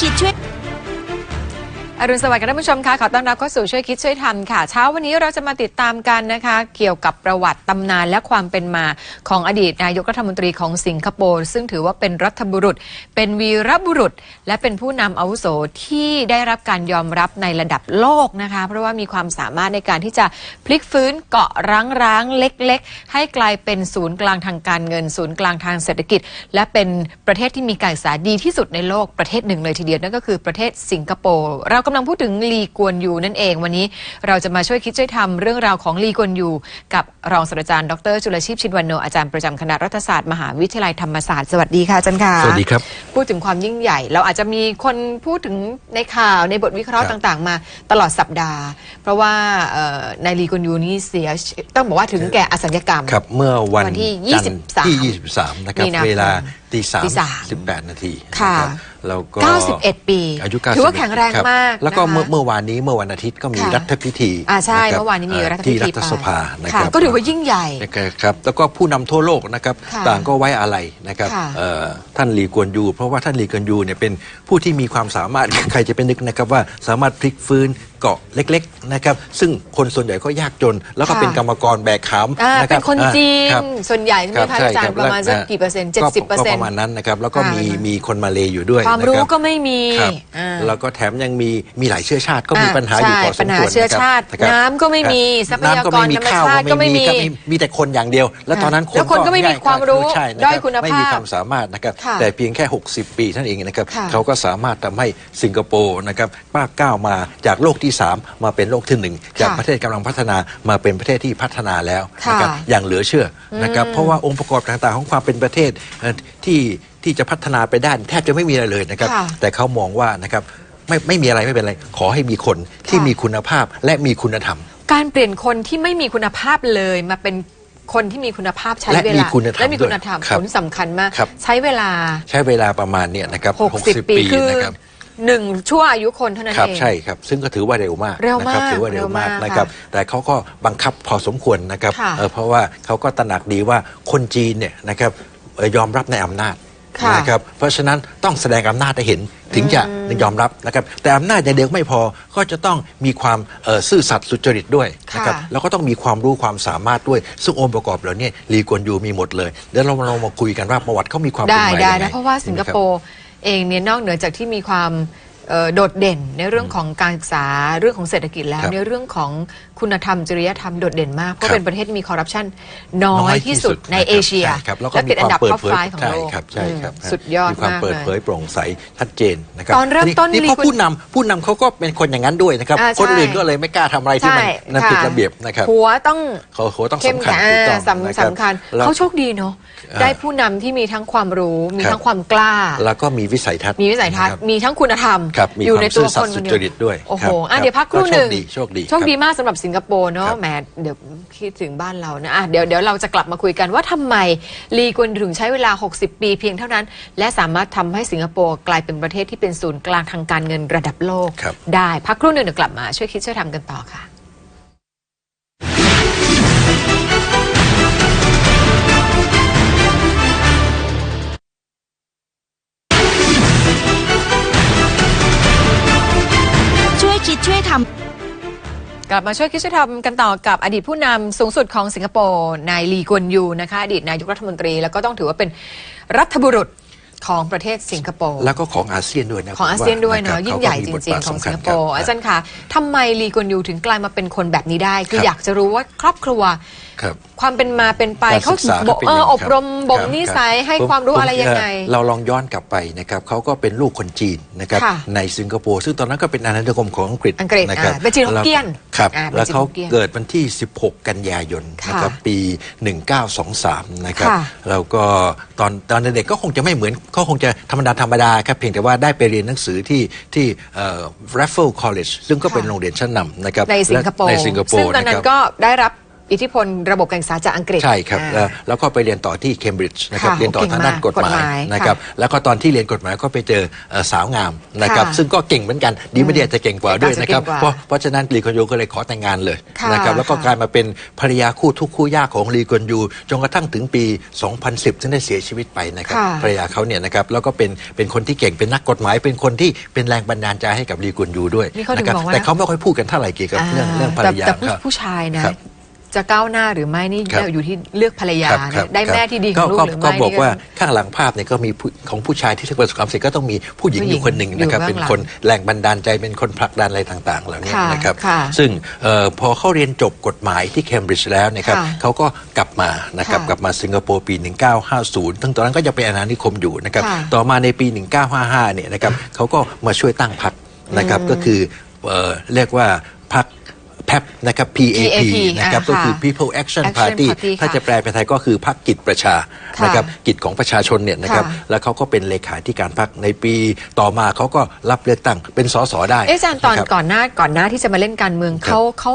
คิดช่วย อรุณสวัสดิ์ค่ะท่านผู้ชมค่ะขอต้อนรับเข้าสู่ช่วยคิดช่วยทำค่ะ เช้าวันนี้เราจะมาติดตามกันนะคะ เกี่ยวกับประวัติตำนานและความเป็นมาของอดีตนายกรัฐมนตรีของสิงคโปร์ซึ่งถือว่าเป็นรัฐบุรุษ เป็นวีรบุรุษ และเป็นผู้นำอาวุโสที่ได้รับการยอมรับในระดับโลกนะคะ เพราะว่ามีความสามารถในการที่จะพลิกฟื้นเกาะร้างๆเล็ก ๆ ให้กลายเป็นศูนย์กลางทางการเงิน ศูนย์กลางทางเศรษฐกิจ และเป็นประเทศที่มีการศึกษาดีที่สุดในโลกประเทศหนึ่งเลยทีเดียวนั่นก็คือประเทศสิงคโปร์เรากำลังพูดถึงลีกวนยูนั่นเองวันนี้เราจะมาช่วยคิดช่วยทำเรื่องราวของลีกวนยูกับรองศาสตราจารย์ดรจุลชีพชินวันโนอาจารย์ประจำคณะรัฐศาสตร์มหาวิทยาลัยธรรมศาสตร์สวัสดีค่ะอาจารย์ค่ะสวัสดีครับพูดถึงความยิ่งใหญ่ เราอาจจะมีคนพูดถึงในข่าวในบทวิเคราะห์ครับต่างๆ มาตลอดสัปดาห์ เพราะว่าเอ่อนายลีกวนยูนี่เสียชีวิตต้องบอกว่าถึงแก่อสัญญกรรมครับเมื่อวันวันที่จันทร์23ที่23นะครับมีนาคมเวลา ตีสามตีสามสิบแปดนาทีค่ะนรับแล้วก็91 ปีอายุ91ถือว่าแข็งแรงคบมากแล้วก็นะคะ เมื่อเมื่อวานนี้เมื่อวันอาทิตย์ก็มีค่ะรัฐพิธีอ่าใช่ะคบเมื่อวานนี้มีอ่รัฐพิที่ธีรัฐสภานะคค่ะรับก็ถือว่ายิ่งใหญ่ นะครับแล้วก็ผู้นำทั่วโลกนะครับค่ะต่างก็ไว้อะไรนะครับค่ะเอ่อท่านลีกวนยู เพราะว่าท่านลีกวนยูเนี่ยเป็นผู้ที่มีความสามารถ ใครจะเป็นนึกนะครับว่าสามารถพลิกฟื้น เกาะเล็กๆนะครับซึ่งคนส่วนใหญ่ก็ยากจน แล้วก็ค่ะเป็นกรรมกรแบกขามอ่านะคเป็รับนคนจีนอ่าครับ ส่วนใหญ่ใช่ไหมครับคะใช่อาจารคบย์ประมาณสักและกี่เปอร์เซ็นต์ก็70เปอร์ก็เซ็นปต์ระมาณนั้นนะครับ แล้วก็มีค่ะมีคนมาเลอยู่ด้วยความรู้นะบก็ไม่มีครับอ่าแล้วก็แถมยังมีมีหลายเชื้อชาติก็มีอ่าปัญหาอยู่ใช่พอสมควรปัญหาเชื้อชาตินะครับน้ำก็ไม่มีทรัพยากรน้ำก็ไม่มีธรรมข้าวชาติก็ไม่มีครับมีแต่คนอย่างเดียว แล้วตอนนั้นแล้วคนก็ไม่มีความรู้ใช่นะด้รัอยคุณภาพไม่มีความสามารถนะครับค่ะแต่เพียงแค่ 60 ปีท่านเองนะครับค่ะ เขาก็สามารถทำให้สิงคโปร์นะครับป้าก้าวมาจากโลกที่3มาเป็นโลกที่หนึ่งจากประเทศกำลังพัฒนามาเป็นประเทศที่พัฒนาแล้วนะครับค่ะอย่างเหลือเชื่อนะครับเพราะว่าองค์ประกอบต่างๆ ของความเป็นประเทศเอ่อที่ที่จะพัฒนาไปได้แทบจะไม่มีอะไรเลยนะครับค่ะแต่เขามองว่านะครับไม่ไม่มีอะไรไม่เป็นไร ขอให้มีคนที่ค่ะมีคุณภาพและมีคุณธรรม การเปลี่ยนคนที่ไม่มีคุณภาพเลยมาเป็นคนที่มีคุณภาพใช้และเวมีลาคุณธรรมและมีคุณธรรมด้วยครับผลสำคัญมากครับใช้เวลาใช้เวลาประมาณเนี่ยนะครับ60 ปีคือนะครับ หนึ่งชั่วอายุคนเท่านั้นครับเอง ใช่ครับ ซึ่งก็ถือว่าเร็วมากเร็วนะครัมากถือว่าเร็วมากเร็วมากนะครับค่ะแต่เขาก็บังคับพอสมควรนะครับค่ะเอ่อเพราะว่าเขาก็ตระหนักดีว่าคนจีนเนี่ยนะครับเอ่อยอมรับในอำนาจค่ะนะครับเพราะฉะนั้นต้องแสดงอำนาจให้เห็นถึงจะยอมรับนะครับแต่อำนาจอย่างเดียวไม่พอก็จะต้องมีความเอ่อซื่อสัตย์สุจริตด้วยนะครับค่ะ แล้วก็ต้องมีความรู้ความสามารถด้วย ซึ่งองค์ประกอบเหล่านี้ลีกวนยูมีหมดเลยเดี๋ยวเราเรามาคุยกันว่าประวัติเขามีความเป็นได้มาได้ยังไงนะเพราะว่าสิงคโปร์ เองเนี่ยนอกเหนือจากที่มีความ โดดเด่นในเรื่องของการศึกษาเรื่องของเศรษฐกิจแล้วครับในเรื่องของคุณธรรมจริยธรรมโดดเด่นมาก เพราะครับเป็นประเทศที่มีคอร์รัปชันน้อยที่สุดในเอเชียใช่ครับแล้วก็และมีติดคอันวามดับเปิดท็อปเผยไฟของใช่โลกครับใช่ครับอืมสุดยอดมีความมากเปิดเลยเผยโปร่งใสชัดเจนนะครับตอนเริ่มต้นนี่ลีเพราะกุนผู้นำผู้นำเขาก็เป็นคนอย่างนั้นด้วยนะครับอ่าใช่คนอื่นก็เลยไม่กล้าทำอะไรที่มันใช่นั่นค่ะผิดระเบียบนะครับหัวต้องเขาเขาต้องเข้มสำคัญแข็งถูกต้องอ่าสำนะครับสำคัญแล้วเขาโชคดีเนาะอ่าได้ผู้นำที่มีทั้งความรู้มีครับทั้งความกล้า แล้วก็มีวิสัยทัศน์มีวิสัยทัศน์นะครับมีทั้งคุณธรรมครับมีอยู่ความในตัวซื่อสัคตนย์คนสุเดีจยวริตด้วยโอ้โหครับอะครับเดี๋ยวพักครู่ก็หนึ่งโชคดีโชคดีโชคดีครับมากสำหรับสิงคโปร์เนาะครับแหมเดี๋ยวคิดถึงบ้านเรานะอะเดี๋ยวเดี๋ยวเราจะกลับมาคุยกันว่าทำไมลีกวนถึงใช้เวลา 60 ปีเพียงเท่านั้น และสามารถทำให้สิงคโปร์กลายเป็นประเทศที่เป็นศูนย์กลางทางการเงินระดับโลกครับได้พักครู่หนึ่งเดี๋ยวกลับมาช่วยคิดช่วยทำกันต่อค่ะ วยคิดช่วยทำกลับมาช่วยคิดช่วยทำกันต่อกับอดีตผู้นำสูงสุดของสิงคโปร์นายลีกวนยูนะคะอดีตนายกรัฐมนตรี แล้วก็ต้องถือว่าเป็นรัฐบุรุษ ของประเทศสิงคโปร์แล้วก็ของอาเซียนด้วยนะของอาเซียนด้วยเนาะผมยิ่งใหญ่จขาก็มีบทริงบาทๆของสำสิคังญคโปร์คบอาจารย์คะทำไมลีกวนยูถึงกลายมาเป็นคนแบบนี้ได้ คือครับอยากจะรู้ว่าครอบครัวครับความเป็นมาเป็นไปการเขาศึกษาบอกเป็นเออยังไงอบรมคบ่มคนิสัยให้ผมความรู้ผมอะไรยังไงเอ่อเราลองย้อนกลับไปนะครับเขาก็เป็นลูกคนจีนนะครับค่ะในสิงคโปร์ซึ่งตอนนั้นก็เป็นอาณานิคมของอังกฤษอังกฤษนะครับอ่าเป็นจีนฮกเกี้ยน ครับ อ่าเป็นแล้วเขาจีนฮกเกี้ยนเกิดวันที่ 16 กันยายนค่ะนะครับปี 1923 นะครับ ค่ะแล้วก็ตอนตอนเด็กๆก็คงจะไม่เหมือนก็คงจะธรรมดาธรรมดาครับเพียงแต่ว่าได้ไปเรียนหนังสือที่ที่เอ่อ Raffles College ซึ่งก็เป็นค่ะ โรงเรียนชั้นนำนะครับในสิงคโปร์และในสิงคโปซึ่งร์ตอนนั้ะนครับก็ได้รับ อิทธิพลระบบการศึกษาจากอังกฤษใช่ครับอ่าแล้วแล้วก็ไปเรียนต่อที่เคมบริดจ์นะครับค่ะเรียนต่อเก่งทางด้านมากกฎหมากฎหยมายนะครับแล้วก็ตอนที่เรียนกฎหมายก็ไปเจอเอ่อสาวงามนะครับค่ะซึ่งก็เก่งเหมือนกันดีไม่ดีอาจจะเก่งกว่าด้วยนะครับอาจจะเก่งกว่าเพราะเพราะฉะนั้นลีกวนยูก็เลยขอแต่งงานเลยค่ะนะครับแล้วก็ค่ะ กลายมาเป็นภรรยาคู่ทุกข์คู่ยากของลีกวนยูจนกระทั่งถึงปี 2010 ซึ่งได้เสียชีวิตไปนะครับค่ะภรรยาเขาเนี่ยนะครับแล้วก็เป็นเป็นคนที่เก่งเป็นนักกฎหมาย เป็นคนที่เป็นแรงบันดาลใจให้กับลีกวนยูด้วยนี่เขาถึนะงครับบอกว่า แต่เขาไม่ค่อยพูดกันเท่าไหร่เกี่ยวกับเรื่องเรื่องภรรยาแต่แต่ผู้ครับผู้ชายนะครับ จะก้าวหน้าหรือไม่นี่ครับ อยู่ที่เลือกภรรยาครับนะครับได้ครับแม่ที่ดีของลูกก็หรือก็ไม่บอกนี่ ว่าข้างหลังภาพเนี่ยก็มีผู้ของผู้ชายที่ประสบความสำเร็จก็ต้องมีผู้หญิงผู้อหญิงยู่คนหนึ่งนะครับ อยู่เบื้เป็อนงหลังคนแรงบันดาลใจเป็นคนผลักดันอะไรต่างๆ เหล่านี้ค่ะนะครับ ค่ะซึ่งเอ่อพอเขาเรียนจบกฎหมายที่เคมบริดจ์แล้วนะครับค่ะเขาก็กลับมานะครับค่ะกลับมาสิงคโปร์ปี 1950ทั้งตอนนั้นก็ยังเป็นอาณานิคมอยู่นะครับ ค่ะ ต่อมาในปี 1955 เนี่ยนะครับเขาก็มาช่วยตั้งพรรคนะครับก็คือเอ่อเรียกว่า พรรคแพปนะครับ PAP PAP นะครับอ่าก็คือค่ะ People Action Action Party Party ถ้าค่ะจะแปลเป็นไทยก็คือพรรคกิจประชาค่ะนะครับกิจของประชาชนเนี่ยนะครับค่ะแล้วเขาก็เป็นเลขาธิการพรรคในปีต่อมาเขาก็รับเลือกตั้งเป็นสสได้เอ๊ะอาจารย์ตอนะคบก่อนหน้าก่อนหน้าที่จะมาเล่นการเมืองครับเขาเขา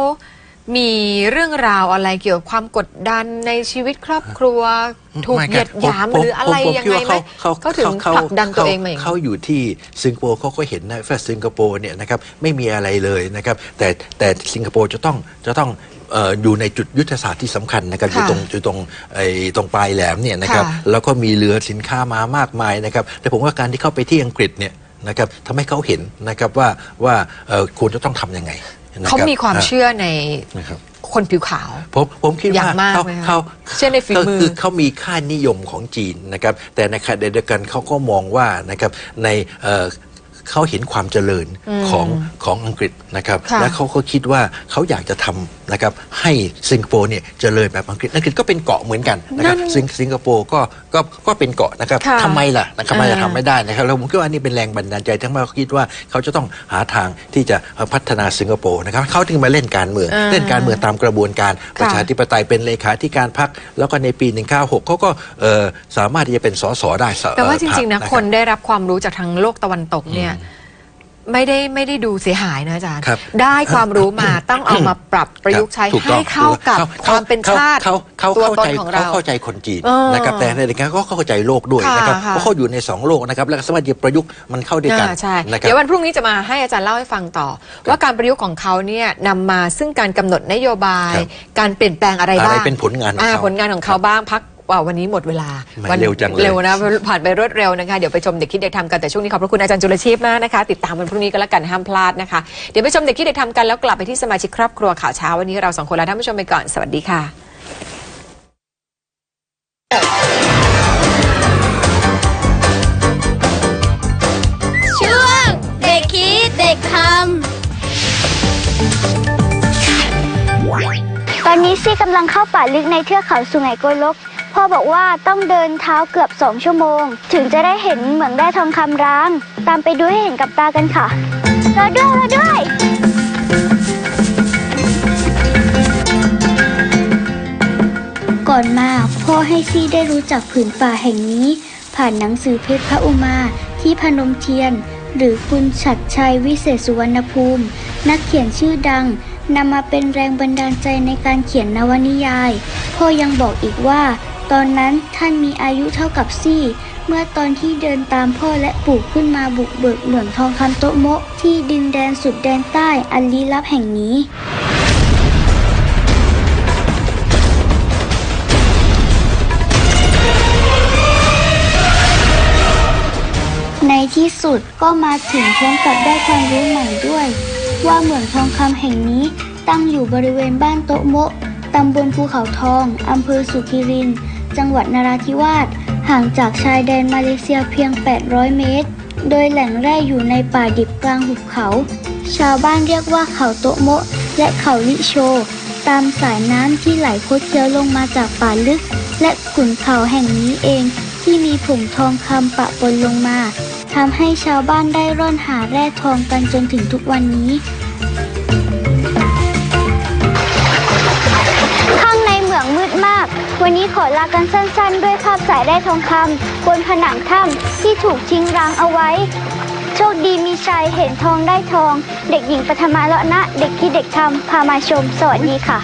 มีเรื่องราวอะไรเกี่ยวกับความกดดันในชีวิตครอบครัว ถูกไม่เหยียดหยามผหรืออะไรผมยังคิดไงว่าไหมเขาเขาถึงผลักดันตัวเองมาอย่างเขานี้อยู่ที่สิงคโปร์เขาก็เห็นนะว่าสิงคโปร์เนี่ยนะครับไม่มีอะไรเลยนะครับ แต่แต่สิงคโปร์จะต้องจะต้องเอ่ออยู่ในจุดยุทธศาสตร์ที่สำคัญนะครับอยู่ค่ะตรงอยู่ตรงไอ้ตรงปลายแหลมเนี่ยนะครับค่ะแล้วก็มีเรือสินค้ามามากมายนะครับแต่ผมว่าการที่เข้าไปที่อังกฤษเนี่ยนะครับทำให้เขาเห็นนะครับว่าว่าเอ่อควรจะต้องทำยังไงนะครับ เขามีความอะเชื่อในนะครับคนผิวขาว ผมผมคิดอย่าว่างมากเขาไหมคะเขาเชื่อในฝีมือก็คือเขามีค่านิยมของจีนนะครับแต่ในขณะเดียวกันเขาก็มองว่านะครับใน เอ่อเขาเห็นความเจริญของของอังกฤษนะครับค่ะและเขาก็คิดว่าเขาอยากจะทำนะครับให้สิงคโปร์เนี่ยเจริญแบบอังกฤษอังกฤษก็เป็นเกาะเหมือนกันนะครับนั่นสิงสิงคโปร์ก็ก็ก็เป็นเกาะนะครับค่ะทำไมล่ะนะครับทำไมจะอ่าทำไม่ได้นะครับแล้วผมคิดว่านี่เป็นแรงบันดาลใจทั้งว่าเขาคิดว่าเขาจะต้องหาทางที่จะพัฒนาสิงคโปร์นะครับเขาถึงมาเล่นการเมืองอ่าเล่นการเมืองตามกระบวนการประชาธิปไตยเป็นเลขาธิการพรรคแล้วก็ในปี 196เขาก็เอ่อสามารถที่จะเป็นสสได้สแต่ว่าจเอ่อริงๆนะพคบคนได้รับความรู้จากทางโลกตะวันตกเนี่ยไม่ได้ไม่ได้ดูเสียหายนะอาจารย์ ครับได้ความรู้มาต้องเอามาปรับประยุกต์ใช้ถูกต้ให้องเข้ากับความเป็นชาติเขาเขาตัวเข้าตนใจของเขาเราเข้าใจคนจีนเออนะครับแต่ในเรื่องเขาเข้าใจโลกด้วยค่ะนะครับค่ะ เพราะเขาอยู่ในสองโลกนะครับแล้วก็สามารถจะประยุกต์มันเข้าด้วยกันอ่าใช่นะครัเดี๋บยววันพรุ่งนี้จะมาให้อาจารย์เล่าให้ฟังต่อ ว่าการประยุกต์ของเขาเนี่ยนำมาซึ่งการกำหนดนโยบาย ครับการเปลี่ยนแปลงอะไรอะไรบ้างเป็นผลงานของเขา ผลงานของเขาบ้างพัก ว่าวันนี้หมดเวลาแหม่วัเร็วจังเลย เร็วนะผ่านไปรวดเร็วนะคะ เดี๋ยวไปชมเด็กคิดเด็กทำกันแต่ช่วงนี้ขอบพระคุณอาจารย์จุลชีพมากนะคะ ติดตามวันพรุ่งนี้ก็แล้วกันห้ามพลาดนะคะ เดี๋ยวไปชมเด็กคิดเด็กทำกันแล้วกลับไปที่สมาชิกครอบครัวข่าวเช้าวันนี้เราสองคนลาท่านผู้ชมไปก่อนสวัสดีค่ะช่วงเด็กคิดเด็กทตอนนี้ซี่กำลังเข้าป่าลึกในเทือกเขาสุไหงโกลก พ่อบอกว่าต้องเดินเท้าเกือบสองชั่วโมง ถึงจะได้เห็นเหมืองแร่ทองคำร้าง ตามไปดูให้เห็นกับตากันค่ะรอด้วยรอด้วยก่อนมาพ่อให้ซี่ได้รู้จักผืนป่าแห่งนี้ ผ่านหนังสือเพชรพระอุมาที่พนมเทียน หรือคุณฉัดชัยวิเศษสุวรรณภูมิ นักเขียนชื่อดังนำมาเป็นแรงบันดาลใจในการเขียนนวนิยาย พ่อยังบอกอีกว่า ตอนนั้นท่านมีอายุเท่ากับซี่ เมื่อตอนที่เดินตามพ่อและปู่ขึ้นมาบุกเบิกเหมืองทองคำโตโมะ ที่ดินแดนสุดแดนใต้อันลี้ลับแห่งนี้ในที่สุดก็มาถึงพร้อมกับได้ความรู้ใหม่ด้วย ว่าเหมืองทองคำแห่งนี้ตั้งอยู่บริเวณบ้านโตโมะตำบลภูเขาทอง อำเภอสุขิริน จังหวัดนราธิวาสห่างจากชายแดนมาเลเซียเพียง 800 เมตร โดยแหล่งแร่อยู่ในป่าดิบกลางหุบเขา ชาวบ้านเรียกว่าเขาโตโมะ และเขาลิโช ตามสายน้ำที่ไหลคดเคี้ยวลงมาจากป่าลึก และขุนเขาแห่งนี้เองที่มีผงทองคำปะปนลงมาทำให้ชาวบ้านได้ร่อนหาแร่ทองกันจนถึงทุกวันนี้ วันนี้ขอลากันสั้นๆ ด้วยภาพสายแร่ทองคำบนผนังถ้ำที่ถูกทิ้งร้างเอาไว้ โชคดีมีชัยเห็นทองได้ทอง เด็กหญิงปฐมาเลาะนะ เด็กที่เด็กทำพามาชม สวัสดีค่ะ